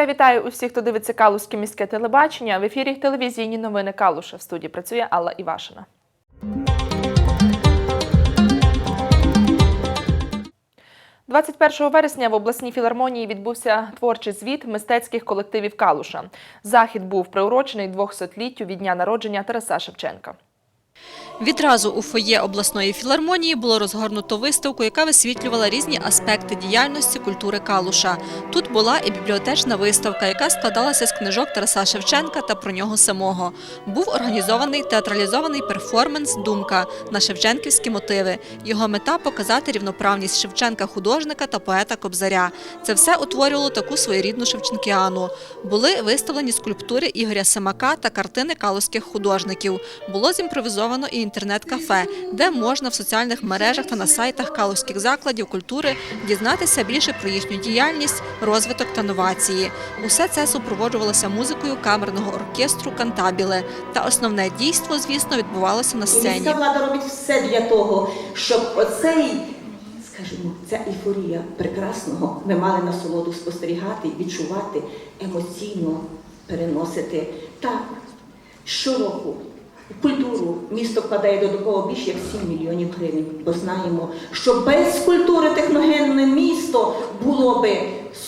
Я вітаю усіх, хто дивиться Калузьке міське телебачення. В ефірі телевізійні новини Калуша. В студії працює Алла Івашина. – 21 вересня в обласній філармонії відбувся творчий звіт мистецьких колективів Калуша. Захід був приурочений 200-літтю від дня народження Тараса Шевченка. Відразу у фоє обласної філармонії було розгорнуто виставку, яка висвітлювала різні аспекти діяльності культури Калуша. Тут була і бібліотечна виставка, яка складалася з книжок Тараса Шевченка та про нього самого. Був організований театралізований перформанс Думка на шевченківські мотиви. Його мета показати рівноправність Шевченка художника та поета Кобзаря. Це все утворювало таку своєрідну шевченкіану. Були виставлені скульптури Ігоря Семака та картини калузьких художників. Було зімпровізовано і інтернет-кафе, де можна в соціальних мережах та на сайтах калузьких закладів культури дізнатися більше про їхню діяльність, розвиток та новації. Усе це супроводжувалося музикою камерного оркестру Кантабіле. Та основне дійство, звісно, відбувалося на Міська сцені. влада робить все для того, щоб оцей, скажімо, ця ейфорія прекрасного ми мали насолоду спостерігати, відчувати, емоційно переносити. Так, щороку культуру місто вкладає додатково більше як 7 мільйонів гривень, бо знаємо, що без культури техногенне місто було би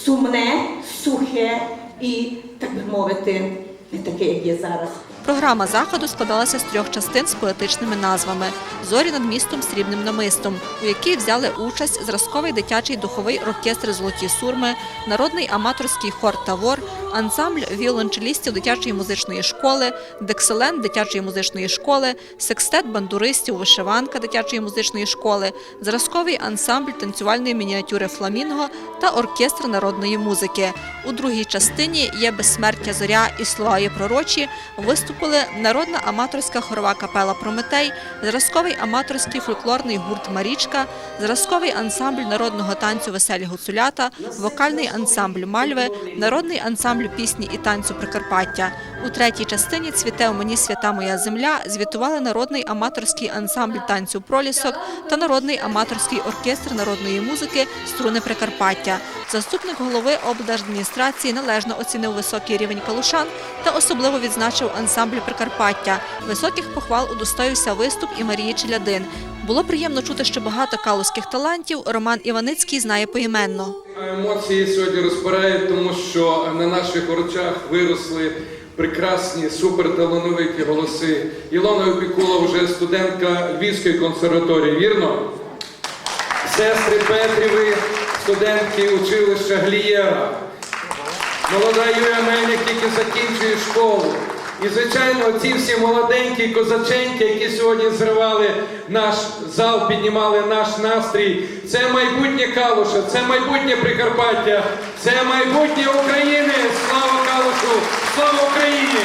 сумне, сухе і, так би мовити, не таке, як є зараз. Програма заходу складалася з трьох частин з поетичними назвами Зорі над містом срібним намистом, у якій взяли участь зразковий дитячий духовий оркестр Золоті сурми, народний аматорський хор Тавор, ансамбль віолончелістів дитячої музичної школи, декселент дитячої музичної школи, секстет бандуристів вишиванка дитячої музичної школи, зразковий ансамбль танцювальної мініатюри Фламінго та оркестр народної музики. У другій частині є безсмертя зоря і слова є пророчі. Виступили народна аматорська хорова капела Прометей, зразковий аматорський фольклорний гурт Марічка, зразковий ансамбль народного танцю Веселі гуцулята, вокальний ансамбль Мальви, народний ансамбль пісні і танцю Прикарпаття. У третій частині цвіте у мені свята моя земля звітували народний аматорський ансамбль танцю Пролісок та народний аматорський оркестр народної музики Струни Прикарпаття. Заступник голови облдержадміністрації належно оцінив високий рівень калушан та особливо відзначив ансамбль Прикарпаття. Високих похвал удостоївся виступ і Марії Челядин. Було приємно чути, що багато калузьких талантів Роман Іваницький знає поіменно. Емоції сьогодні розпирають, тому що на наших очах виросли прекрасні, суперталановиті голоси. Ілона Опікула вже студентка Львівської консерваторії, вірно? Сестри Петріви, студентки училища Глієра. Молода Юрія Мельник тільки закінчує школу. І, звичайно, ці всі молоденькі козаченьки, які сьогодні зривали наш зал, піднімали наш настрій. Це майбутнє Калуша, це майбутнє Прикарпаття, це майбутнє України. Слава Калушу! Слава Україні!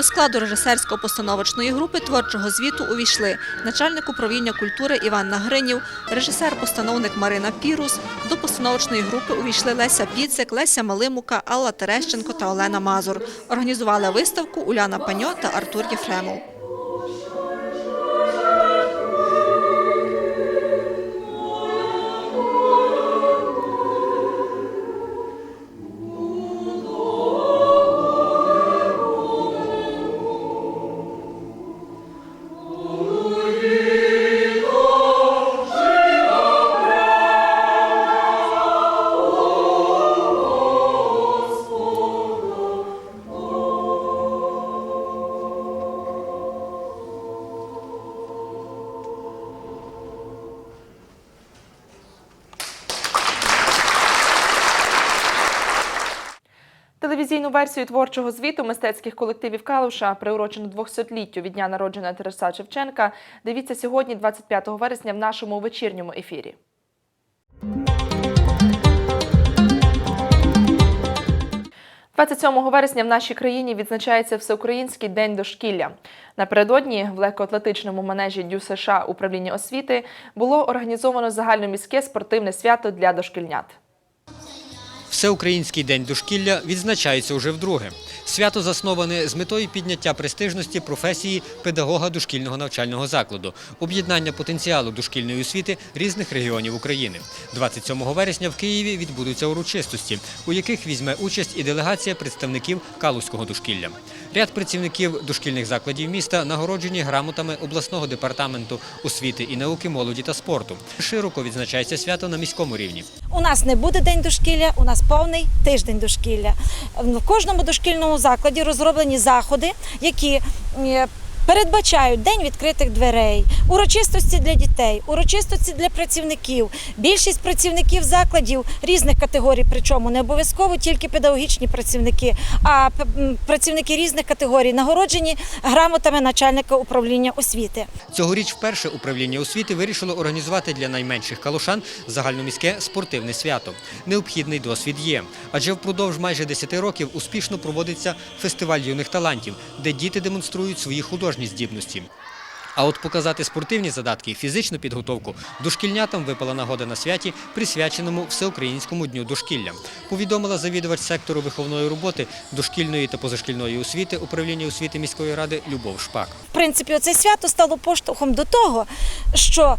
До складу режисерсько-постановочної групи творчого звіту увійшли начальник управління культури Іван Нагринів, режисер-постановник Марина Пірус. До постановочної групи увійшли Леся Піцик, Леся Малимука, Алла Терещенко та Олена Мазур. Організували виставку Уляна Паньо та Артур Єфремов. Версію творчого звіту мистецьких колективів Калуша, приурочену 200-літтю від дня народження Тараса Шевченка, дивіться сьогодні, 25 вересня, в нашому вечірньому ефірі. «27 вересня в нашій країні відзначається Всеукраїнський день дошкілля. Напередодні в легкоатлетичному манежі Дю США управління освіти було організовано загальноміське спортивне свято для дошкільнят. Всеукраїнський день дошкілля відзначається уже вдруге. Свято засноване з метою підняття престижності професії педагога дошкільного навчального закладу, об'єднання потенціалу дошкільної освіти різних регіонів України. 27 вересня в Києві відбудуться урочистості, у яких візьме участь і делегація представників Калузького дошкілля. Ряд працівників дошкільних закладів міста нагороджені грамотами обласного департаменту освіти і науки, молоді та спорту. Широко відзначається свято на міському рівні. У нас не буде день дошкілля, у нас повний тиждень дошкілля. В кожному дошкільному закладі розроблені заходи, які е, передбачають день відкритих дверей, урочистості для дітей, урочистості для працівників. Більшість працівників закладів різних категорій, причому не обов'язково тільки педагогічні працівники, а працівники різних категорій нагороджені грамотами начальника управління освіти. Цьогоріч вперше управління освіти вирішило організувати для найменших калушан загальноміське спортивне свято. Необхідний досвід є, адже впродовж майже 10 років успішно проводиться фестиваль юних талантів, де діти демонструють свої художні здібності. А от показати спортивні задатки і фізичну підготовку дошкільнятам випала нагода на святі, присвяченому Всеукраїнському дню дошкілля. Повідомила завідувач сектору виховної роботи дошкільної та позашкільної освіти управління освіти міської ради Любов Шпак. В принципі, оце свято стало поштовхом до того, що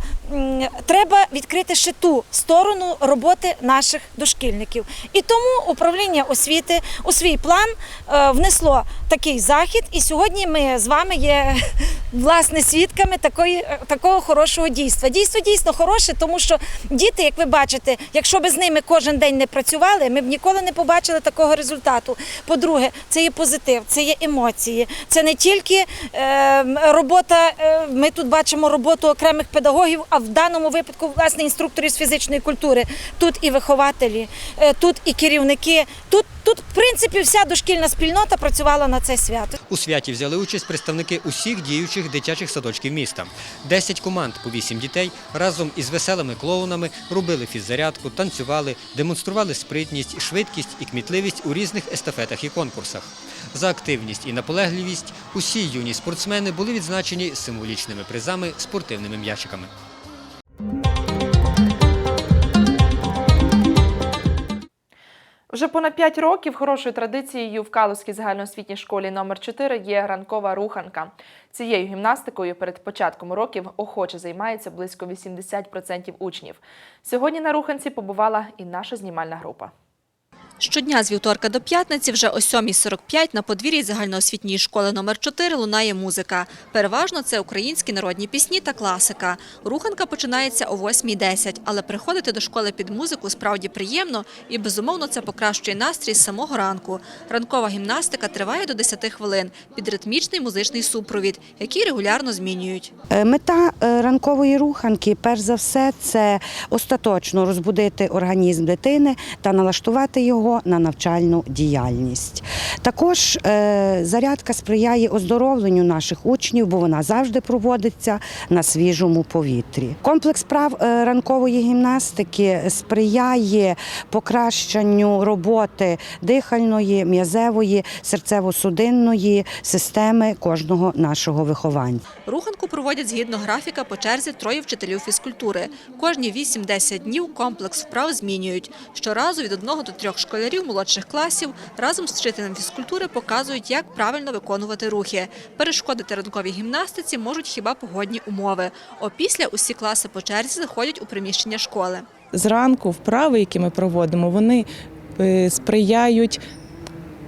треба відкрити ще ту сторону роботи наших дошкільників. І тому управління освіти у свій план е, внесло такий захід. І сьогодні ми з вами є власне свідками такої, е, такого хорошого дійства. Дійство дійсно хороше, тому що діти, як ви бачите, якщо би з ними кожен день не працювали, ми б ніколи не побачили такого результату. По-друге, це є позитив, це є емоції, це не тільки е, робота. е, ми тут бачимо роботу окремих педагогів, а в даному випадку власне інструкторів з фізичної культури. Тут і вихователі, е, тут і керівники. Тут, тут, в принципі, вся дошкільна спільнота працювала на це свято. У святі взяли участь представники усіх діючих дитячих садочків міста. Десять команд по вісім дітей разом із веселими клоунами робили фіззарядку, танцювали, демонстрували спритність, швидкість і кмітливість у різних естафетах і конкурсах. За активність і наполегливість усі юні спортсмени були відзначені символічними призами спортивними м'ячиками. Вже понад 5 років хорошою традицією в Калузькій загальноосвітній школі номер 4 є ранкова руханка. Цією гімнастикою перед початком уроків охоче займається близько 80% учнів. Сьогодні на руханці побувала і наша знімальна група. Щодня з вівторка до п'ятниці вже о 7.45 на подвір'ї загальноосвітньої школи номер 4 лунає музика. Переважно це українські народні пісні та класика. Руханка починається о 8.10, але приходити до школи під музику справді приємно і, безумовно, це покращує настрій з самого ранку. Ранкова гімнастика триває до 10 хвилин під ритмічний музичний супровід, який регулярно змінюють. Е, Мета е, ранкової руханки, перш за все, це остаточно розбудити організм дитини та налаштувати його на навчальну діяльність. Також е, зарядка сприяє оздоровленню наших учнів, бо вона завжди проводиться на свіжому повітрі. Комплекс прав е, ранкової гімнастики сприяє покращенню роботи дихальної, м'язевої, серцево-судинної системи кожного нашого вихованця. Руханку проводять згідно графіка по черзі троє вчителів фізкультури. Кожні 8-10 днів комплекс вправ змінюють. Щоразу від одного до трьох школярів молодших класів разом з вчителем фізкультури показують, як правильно виконувати рухи. Перешкодити ранковій гімнастиці можуть хіба погодні умови. Опісля усі класи по черзі заходять у приміщення школи. зранку вправи, які ми проводимо, вони е, сприяють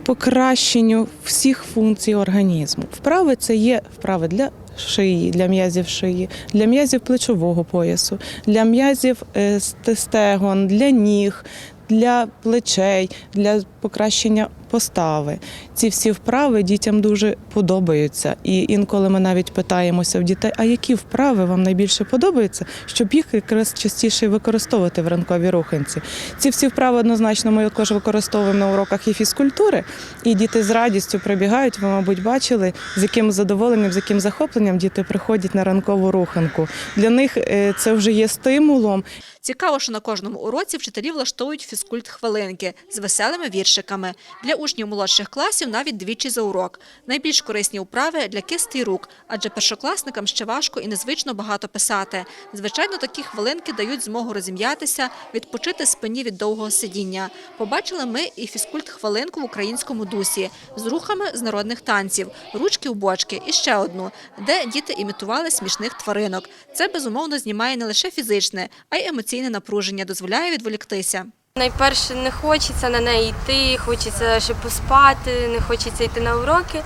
покращенню всіх функцій організму. Вправи це є вправи для шиї, для м'язів шиї, для м'язів плечового поясу, для м'язів е, стегон, для ніг, для плечей, для покращення постави. Ці всі вправи дітям дуже подобаються. І інколи ми навіть питаємося в дітей, а які вправи вам найбільше подобаються, щоб їх якраз частіше використовувати в ранковій руханці. Ці всі вправи однозначно ми також використовуємо на уроках і фізкультури, і діти з радістю прибігають. Ви, мабуть, бачили, з яким задоволенням, з яким захопленням діти приходять на ранкову руханку. Для них е, це вже є стимулом, Цікаво, що на кожному уроці вчителі влаштовують фізкульт хвилинки з веселими віршиками. Для учнів молодших класів навіть двічі за урок. Найбільш корисні вправи для кисти рук, адже першокласникам ще важко і незвично багато писати. Звичайно, такі хвилинки дають змогу розім'ятися, відпочити спині від довгого сидіння. Побачили ми і фізкульт хвилинку в українському дусі з рухами з народних танців, ручки в бочки і ще одну, де діти імітували смішних тваринок. Це безумовно знімає не лише фізичне, а й емоційне напруження, дозволяє відволіктися. Найперше не хочеться на неї йти, хочеться ще поспати, не хочеться йти на уроки.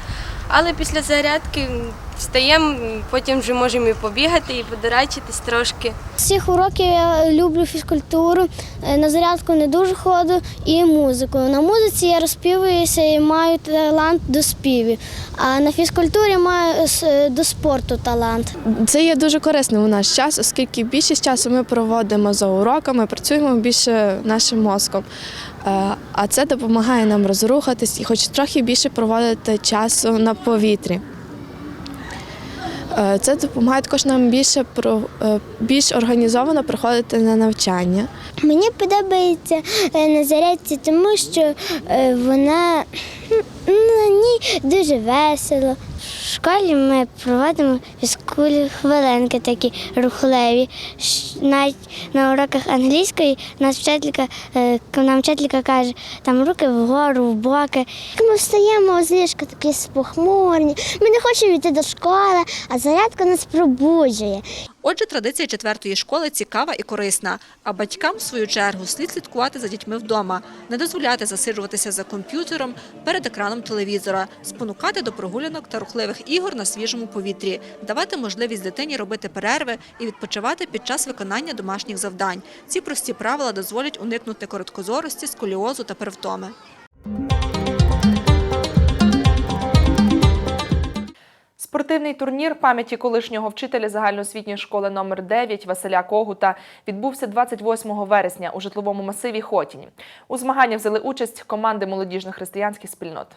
Але після зарядки встаємо, потім вже можемо і побігати, і подорачитись трошки. З всіх уроків я люблю фізкультуру, е, на зарядку не дуже ходжу і музику. На музиці я розпівуюся і маю талант до співів, а на фізкультурі маю е, до спорту талант. Це є дуже корисним у наш час, оскільки більшість часу ми проводимо за уроками, працюємо більше нашим мозком. Е, А це допомагає нам розрухатись і хоч трохи більше проводити часу на повітрі. Е, Це допомагає також нам більше про е, більш організовано приходити на навчання. Мені подобається на зарядці, тому що вона ну, на ній дуже весело. В школі ми проводимо фізкулі хвилинки такі рухливі. Навіть на уроках англійської нас вчителька, е, нам вчителька каже, там руки вгору, в боки. Ми встаємо з ліжка такі спохмурні. Ми не хочемо йти до школи, а зарядка нас пробуджує. Отже, традиція четвертої школи цікава і корисна. А батькам, в свою чергу, слід слідкувати за дітьми вдома, не дозволяти засиджуватися за комп'ютером перед екраном телевізора, спонукати до прогулянок та рухливих ігор на свіжому повітрі, давати можливість дитині робити перерви і відпочивати під час виконання домашніх завдань. Ці прості правила дозволять уникнути короткозорості, сколіозу та перевтоми. Спортивний турнір пам'яті колишнього вчителя загальноосвітньої школи номер 9 Василя Когута відбувся 28 вересня у житловому масиві Хотіні. У змаганнях взяли участь команди молодіжних християнських спільнот.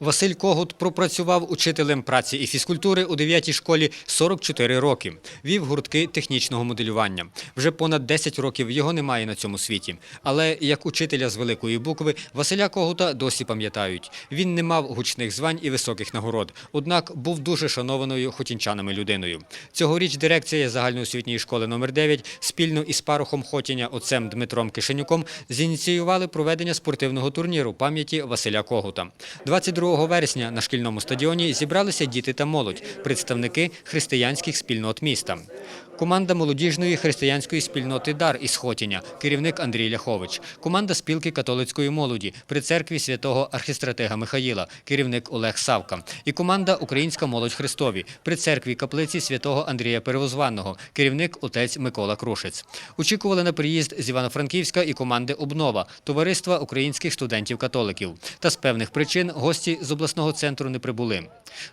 Василь Когут пропрацював учителем праці і фізкультури у 9-й школі 44 роки. Вів гуртки технічного моделювання. Вже понад 10 років його немає на цьому світі. Але як учителя з великої букви Василя Когута досі пам'ятають. Він не мав гучних звань і високих нагород, однак був дуже шанованою хотінчанами людиною. Цьогоріч дирекція загальноосвітньої школи номер 9 спільно із парохом Хотіня отцем Дмитром Кишенюком зініціювали проведення спортивного турніру пам'яті Василя Когута. 22 вересня на шкільному стадіоні зібралися діти та молодь, представники християнських спільнот міста. Команда молодіжної християнської спільноти Дар із Хотіня, керівник Андрій Ляхович, команда спілки католицької молоді при церкві святого архістратига Михаїла, керівник Олег Савка, і команда Українська молодь Христові при церкві каплиці святого Андрія Перевозванного, керівник отець Микола Крушець. Очікували на приїзд з Івано-Франківська і команди Обнова, товариства українських студентів-католиків. Та з певних причин гості з обласного центру не прибули.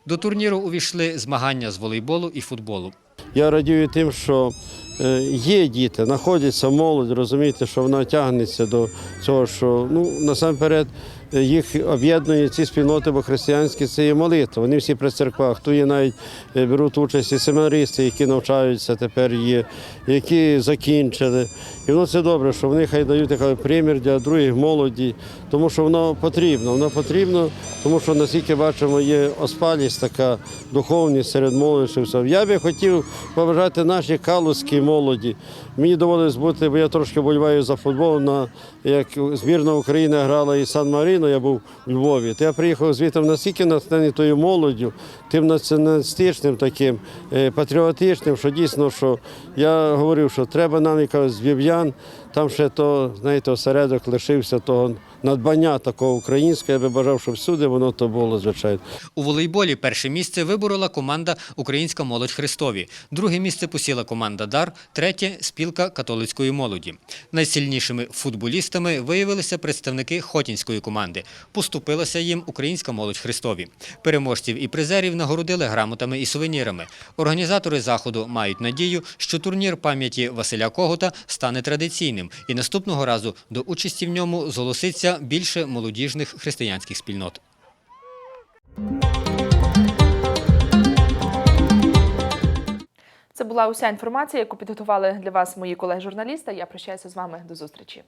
До турніру увійшли змагання з волейболу і футболу. Я радію тим, що е, є діти, знаходяться молодь, розумієте, що вона тягнеться до цього, що ну насамперед їх об'єднує ці спільноти, бо християнські це є молитва. Вони всі при церквах. Тут є навіть е, беруть участь і семинаристи, які навчаються тепер є, які закінчили. І воно це добре, що вони хай дають такий примір для других молоді, тому що воно потрібно. Воно потрібно, тому що наскільки бачимо, є оспалість така духовність серед молоді. Я би хотів побажати нашій калузькій молоді. Мені доводилось бути, бо я трошки боліваю за футбол. На як збірна України грала і Сан Маріно, я був у Львові. То я приїхав звідти настільки натхнений тою молоддю, тим націоналістичним таким е, патріотичним, що дійсно, що я говорив, що треба нам якось вів'ян. Там ще то, знаєте, осередок лишився того надбання такого українського. Я би бажав, щоб всюди воно то було, звичайно. У волейболі перше місце виборола команда Українська молодь Христові. Друге місце посіла команда Дар, третє спілка католицької молоді. Найсильнішими футболістами виявилися представники Хотінської команди. Поступилася їм Українська молодь Христові. Переможців і призерів нагородили грамотами і сувенірами. Організатори заходу мають надію, що турнір пам'яті Василя Когута стане традиційним і наступного разу до участі в ньому зголоситься більше молодіжних християнських спільнот. Це була уся інформація, яку підготували для вас мої колеги-журналісти. Я прощаюся з вами до зустрічі.